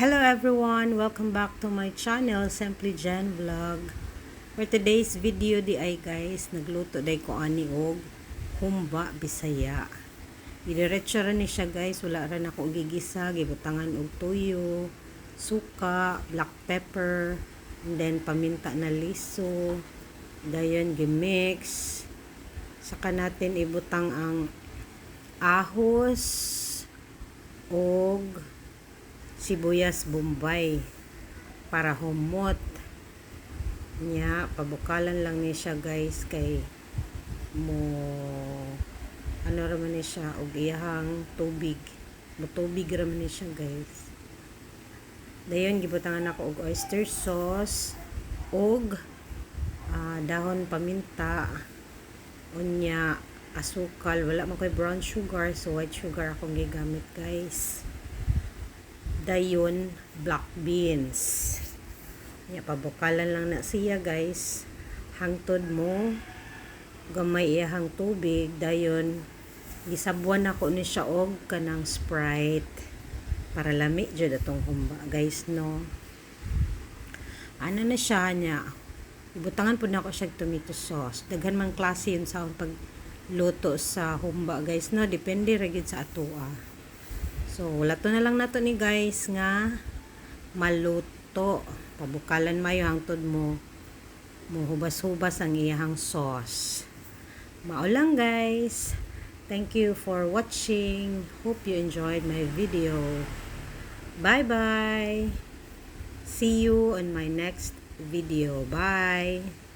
Hello everyone! Welcome back to my channel, Simply Jen Vlog. For today's video di ay guys, nagluto day ko ani og humba bisaya. Idiretso ra ni siya guys, wala ra na ako gigisa, gibutangan og tuyo, suka, black pepper, and then paminta na liso, dayon gimix. Saka natin ibutang ang ahos sibuyas bombay. Para humot. Niya pabukalan lang ni siya guys kay mo ano raman ni siya og iyahang tubig. Mo tubig raman ni siya guys. Dayon gibutangan ako og oyster sauce og ah, dahon paminta. Unya asukal. Wala man koy brown sugar so white sugar akong gigamit guys dayon black beans. Ya pabukalan lang na siya guys. Hangtod mo. Gamay iyahang tubig. Dayon gisabuan ako ni siya og kanang sprite. Para lami jud atong humba guys no? Ano na siya niya? Ibutangan po na ako siya tomato sauce. Daghan man klase yun sa akong pagluto sa humba guys no? Depende ra gyud sa atoa So, wala to na lang nato ni guys nga maluto. Pabukalan mayo hangtod mo. Muhubas-hubas ang iyahang sauce. Mao lang guys. Thank you for watching. Hope you enjoyed my video. Bye-bye. See you on my next video. Bye.